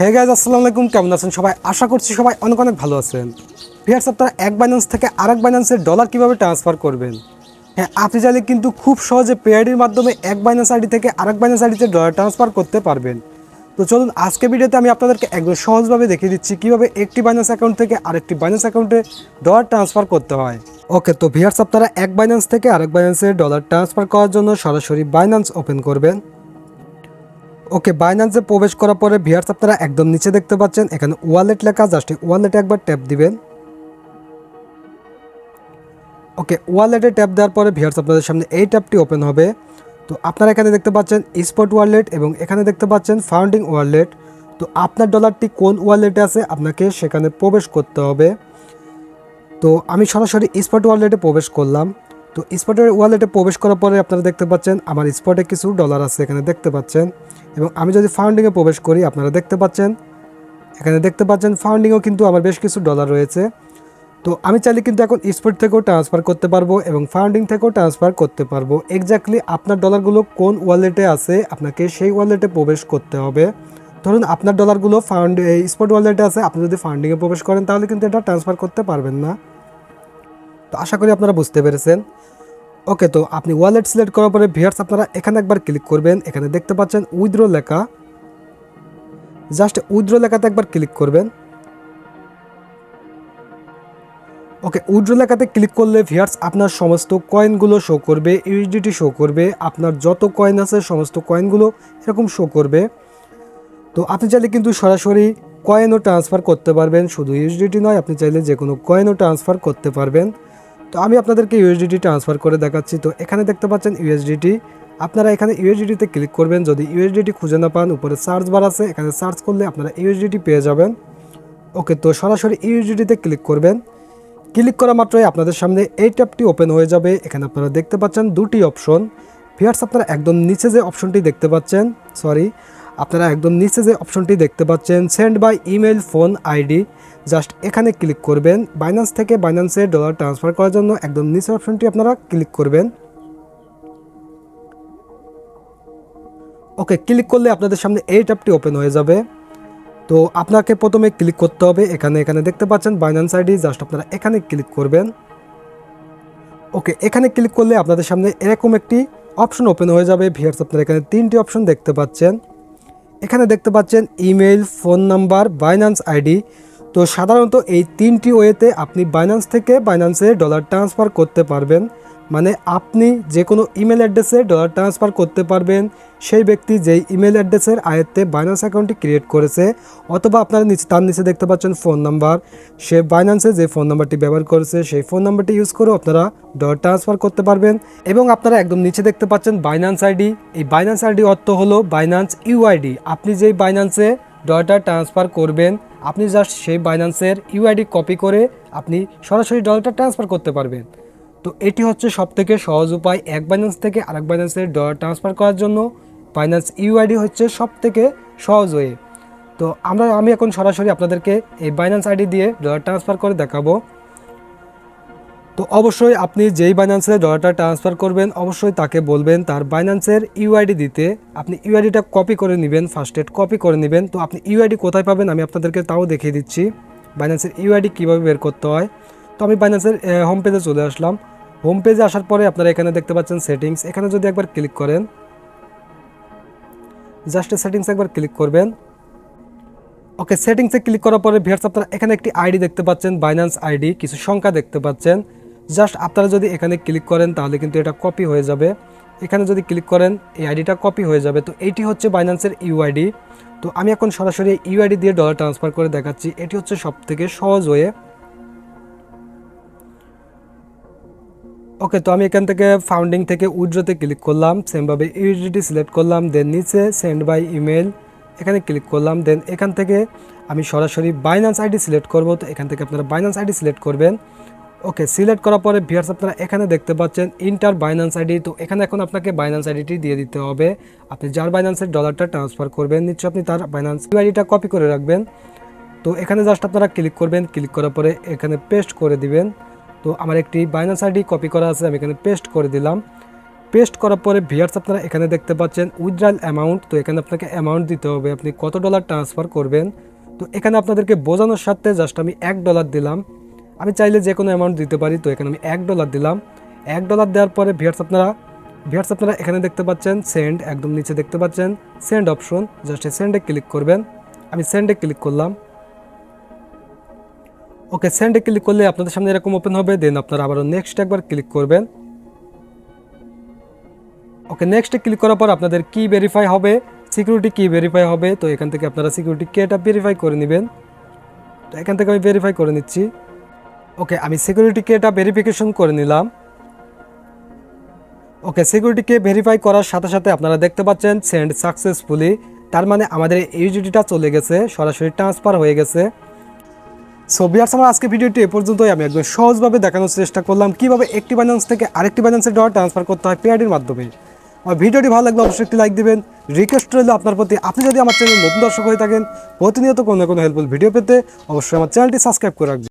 Hey guys আসসালামু আলাইকুম। কেমন আছেন সবাই? আশা করছি সবাই অনেক অনেক ভালো আছেন। ভিয়ার্স আপনারা এক বাইন্যান্স থেকে আরেক বাইন্যান্সের ডলার কীভাবে ট্রান্সফার করবেন? হ্যাঁ আপনি চাইলে কিন্তু খুব সহজে পেআইডির মাধ্যমে এক বাইন্যান্স আইডি থেকে আরেক বাইন্যান্স আইডিতে ডলার ট্রান্সফার করতে পারবেন। তো চলুন আজকে ভিডিওতে আমি আপনাদেরকে একদম সহজভাবে দেখিয়ে দিচ্ছি কীভাবে একটি বাইন্যান্স অ্যাকাউন্ট থেকে আরেকটি বাইন্যান্স অ্যাকাউন্টে ডলার ট্রান্সফার করতে হয়। ওকে তো ভিয়ার্স আপনারা এক বাইন্যান্স থেকে আরেক বাইন্যান্সে ডলার ট্রান্সফার করার জন্য সরাসরি বাইন্যান্স ওপেন করবেন। ওকে বাইন্যান্সে প্রবেশ করার পরে ভিয়ার্স আপনারা একদম নিচে দেখতে পাচ্ছেন, এখানে ওয়ালেট লেখা জাস্ট ওয়ালেটে একবার ট্যাপ দিবেন। ওকে, ওয়ালেটে ট্যাপ দেওয়ার পরে ভিয়ার্স আপনাদের সামনে এই ট্যাপটি ওপেন হবে। তো আপনারা এখানে দেখতে পাচ্ছেন স্পট ওয়ালেট এবং এখানে দেখতে পাচ্ছেন ফাউন্ডিং ওয়ালেট। তো আপনার ডলারটি কোন ওয়ালেটে আছে, আপনাকে সেখানে প্রবেশ করতে হবে। তো আমি সরাসরি স্পট ওয়ালেটে প্রবেশ করলাম। তো স্পটের ওয়ালেটে প্রবেশ করার পরে আপনারা দেখতে পাচ্ছেন, আমার স্পটে কিছু ডলার আছে, এখানে দেখতে পাচ্ছেন। এবং আমি যদি ফাউন্ডিংয়ে প্রবেশ করি, আপনারা দেখতে পাচ্ছেন, এখানে দেখতে পাচ্ছেন ফাউন্ডিংও কিন্তু আমার বেশ কিছু ডলার রয়েছে। তো আমি চাইলে কিন্তু এখন স্পট থেকেও ট্রান্সফার করতে পারব এবং ফাউন্ডিং থেকেও ট্রান্সফার করতে পারব। এক্স্যাক্টলি আপনার ডলারগুলো কোন ওয়ালেটে আছে, আপনাকে সেই ওয়ালেটে প্রবেশ করতে হবে। ধরুন আপনার ডলারগুলো ফাউন্ড স্পট ওয়ালেটে আছে, আপনি যদি ফান্ডিংয়ে প্রবেশ করেন, তাহলে কিন্তু এটা ট্রান্সফার করতে পারবেন না। তো আশা করি আপনারা বুঝতে পেরেছেন। ওকে তো আপনি ওয়ালেট সিলেক্ট করার পরে ভিয়ার্স আপনারা এখানে একবার ক্লিক করবেন। এখানে দেখতে পাচ্ছেন উইথড্র লেখা। জাস্ট উইথড্র লেখাতে একবার ক্লিক করবেন। ওকে উইথড্র লেখাতে ক্লিক করলে ভিয়ার্স আপনার সমস্ত কয়েনগুলো শো করবে ইউএসডিটি শো করবে, আপনার যত কয়েন আছে সমস্ত কয়েনগুলো এরকম শো করবে। তো আপনি চাইলে কিন্তু সরাসরি কয়েনও ট্রান্সফার করতে পারবেন। শুধু ইউএসডিটি নয়, আপনি চাইলে যে কোনো কয়েনও ট্রান্সফার করতে পারবেন। তো আমি আপনাদেরকে ইউএসডিটি ট্রান্সফার করে দেখাচ্ছি। তো এখানে দেখতে পাচ্ছেন ইউএসডিটি আপনারা এখানে ইউএসডিটিতে ক্লিক করবেন। যদি ইউএসডিটি খুঁজে না পান, উপরে সার্চ বার আছে। এখানে সার্চ করলে আপনারা ইউএসডিটি পেয়ে যাবেন। ওকে, তো সরাসরি ইউএসডিটিতে ক্লিক করবেন। ক্লিক করা মাত্রই আপনাদের সামনে এই ট্যাবটি ওপেন হয়ে যাবে। এখানে আপনারা দেখতে পাচ্ছেন দুটি অপশন ভিয়ার্স আপনারা একদম নিচে যে অপশনটি দেখতে পাচ্ছেন সরি আপনারা একদম নিচে যে অপশনটি দেখতে পাচ্ছেন send by email phone ID just এখানে ক্লিক করবেন। বাইন্যান্স থেকে বাইন্যান্সে ডলার ট্রান্সফার করার জন্য একদম নিচের অপশনটি আপনারা ক্লিক করবেন। ওকে ক্লিক করলে আপনাদের সামনে এই ট্যাবটি ওপেন হয়ে যাবে। তো আপনাকে প্রথমে ক্লিক করতে হবে। এখানে এখানে দেখতে পাচ্ছেন বাইন্যান্স আইডি জাস্ট আপনারা এখানে ক্লিক করবেন। ওকে এখানে ক্লিক করলে আপনাদের সামনে এরকম একটি অপশন ওপেন হয়ে যাবে। ভিয়ার্স আপনারা এখানে তিনটি অপশন দেখতে পাচ্ছেন। এখানে দেখতে পাচ্ছেন email phone number, Binance ID. তো সাধারণত এই তিনটি ওয়েতে আপনি বাইন্যান্স থেকে বাইন্যান্সে ডলার ট্রান্সফার করতে পারবেন। মানে আপনি যে কোনো ইমেল অ্যাড্রেসে ডলার ট্রান্সফার করতে পারবেন। সেই ব্যক্তি যেই ইমেল অ্যাড্রেসের আয়ত্তে বাইন্যান্স অ্যাকাউন্টটি ক্রিয়েট করেছে অথবা আপনারা নিচে, তার নিচে দেখতে পাচ্ছেন ফোন নাম্বার সে বাইন্যান্সে যে ফোন নাম্বারটি ব্যবহার করেছে, সেই ফোন নাম্বারটি ইউজ করেও আপনারা ডলার ট্রান্সফার করতে পারবেন। এবং আপনারা একদম নিচে দেখতে পাচ্ছেন বাইন্যান্স আইডি এই বাইন্যান্স আইডি অর্থ হলো বাইন্যান্স ইউআইডি আপনি যেই বাইন্যান্সে ডলারটা ট্রান্সফার করবেন, আপনি জাস্ট সেই বাইন্যান্সের ইউআইডি কপি করে আপনি সরাসরি ডলারটা ট্রান্সফার করতে পারবেন। তো এটি হচ্ছে সব থেকে সহজ উপায় এক বাইন্যান্স থেকে আরেক বাইন্যান্সের ডলার ট্রান্সফার করার জন্য। বাইন্যান্স ইউআইডি হচ্ছে সব থেকে সহজ ওয়ে তো আমরা, আমি এখন সরাসরি আপনাদেরকে এই বাইন্যান্স আইডি দিয়ে ডলার ট্রান্সফার করে দেখাবো। তো অবশ্যই আপনি যেই বাইন্যান্সে ডলারটা ট্রান্সফার করবেন, অবশ্যই তাকে বলবেন তার বাইন্যান্সের ইউআইডি দিতে। আপনি ইউআইডিটা কপি করে নেবেন ফার্স্ট এড কপি করে নেবেন। তো আপনি ইউআইডি কোথায় পাবেন আমি আপনাদেরকে তাও দেখিয়ে দিচ্ছি। বাইন্যান্সের ইউআইডি কীভাবে বের করতে হয়। তো আমি বাইন্যান্সের হোম পেজে চলে আসলাম। হোম পেজে আসার পরে আপনারা এখানে দেখতে পাচ্ছেন সেটিংস এখানে যদি একবার ক্লিক করেন জাস্ট সেটিংস একবার ক্লিক করবেন। ওকে সেটিংসে ক্লিক করার পরে ভিয়ার্স আপনারা এখানে একটি আইডি দেখতে পাচ্ছেন বাইন্যান্স আইডি কিছু সংখ্যা দেখতে পাচ্ছেন। জাস্ট আপনারা যদি এখানে ক্লিক করেন, তাহলে কিন্তু এটা কপি হয়ে যাবে। এখানে যদি ক্লিক করেন, এই আইডিটা কপি হয়ে যাবে। তো এইটি হচ্ছে বাইন্যান্সের ইউআইডি তো আমি এখন সরাসরি ইউআইডি দিয়ে ডলার ট্রান্সফার করে দেখাচ্ছি। এটি হচ্ছে সব থেকে সহজ ওয়ে ওকে তো আমি এখান থেকে ফাউন্ডিং থেকে উইড্রোতে ক্লিক করলাম সেমভাবে ইউডিটি সিলেক্ট করলাম দেন নিচে সেন্ড বাই ইমেল এখানে ক্লিক করলাম দেন এখান থেকে আমি সরাসরি বাইন্যান্স আইডি সিলেক্ট করব, তো এখান থেকে আপনারা বাইন্যান্স আইডি সিলেক্ট করবেন। ওকে সিলেক্ট করার পরে ভিয়ার্স আপনারা এখানে দেখতে পাচ্ছেন ইন্টার বাইন্যান্স আইডি তো এখানে এখন আপনাকে বাইন্যান্স আইডিটি দিয়ে দিতে হবে। আপনি যার বাইন্যান্সের ডলারটা ট্রান্সফার করবেন নিশ্চয়ই আপনি তার বাইন্যান্স আইডিটা কপি করে রাখবেন। তো এখানে জাস্ট আপনারা ক্লিক করবেন ক্লিক করার পরে এখানে পেস্ট করে দিবেন। তো আমার একটি বাইন্যান্স আইডি কপি করা আছে, আমি এখানে পেস্ট করে দিলাম। পেস্ট করার পরে ভিয়ার্স আপনারা এখানে দেখতে পাচ্ছেন উইথড্রাল অ্যামাউন্ট তো এখানে আপনাকে অ্যামাউন্ট দিতে হবে। আপনি কত ডলার ট্রান্সফার করবেন? তো এখানে আপনাদেরকে বোঝানোর সাথে জাস্ট আমি এক ডলার দিলাম। আমি চাইলে যে কোনো অ্যামাউন্ট দিতে পারি, তো এখানে আমি এক ডলার দিলাম। এক ডলার দেওয়ার পরে ভিয়ার্স আপনারা ভিয়ার্স আপনারা এখানে দেখতে পাচ্ছেন সেন্ড একদম নিচে দেখতে পাচ্ছেন সেন্ড অপশন জাস্ট সেন্ডে ক্লিক করবেন। আমি সেন্ডে ক্লিক করলাম। ওকে সেন্ডে ক্লিক করলে আপনাদের সামনে এরকম ওপেন হবে দেন আপনারা আবারও নেক্সট একবার ক্লিক করবেন। ওকে নেক্সটে ক্লিক করার পর আপনাদের কি ভেরিফাই হবে? সিকিউরিটি কি ভেরিফাই হবে, তো এখান থেকে আপনারা সিকিউরিটি কেটা ভেরিফাই করে নেবেন। তো এখান থেকে আমি ভেরিফাই করে নিচ্ছি। ওকে আমি সিকিউরিটি কেটা ভেরিফিকেশন করে নিলাম। ওকে সিকিউরিটি কে ভেরিফাই করার সাথে সাথে আপনারা দেখতে পাচ্ছেন সেন্ড সাকসেসফুলি তার মানে আমাদের ইউজিটিটা চলে গেছে, সরাসরি ট্রান্সফার হয়ে গেছে। সো বিয়ার্স আমার আজকে ভিডিওটি এ পর্যন্তই। আমি একদম সহজভাবে দেখানোর চেষ্টা করলাম কীভাবে একটি ব্যালেন্স থেকে আরেকটি ব্যালেন্সে ডলার ট্রান্সফার করতে হয় পেআইডির মাধ্যমে। আমার ভিডিওটি ভালো লাগলে অবশ্যই একটি লাইক দেবেন। রিকোয়েস্ট রইল আপনার প্রতি। আপনি যদি আমার চ্যানেল নতুন দর্শক হয়ে থাকেন, প্রতিনিয়ত কোনো না কোনো হেল্পফুল ভিডিও পেতে অবশ্যই আমার চ্যানেলটি সাবস্ক্রাইব করে রাখবেন।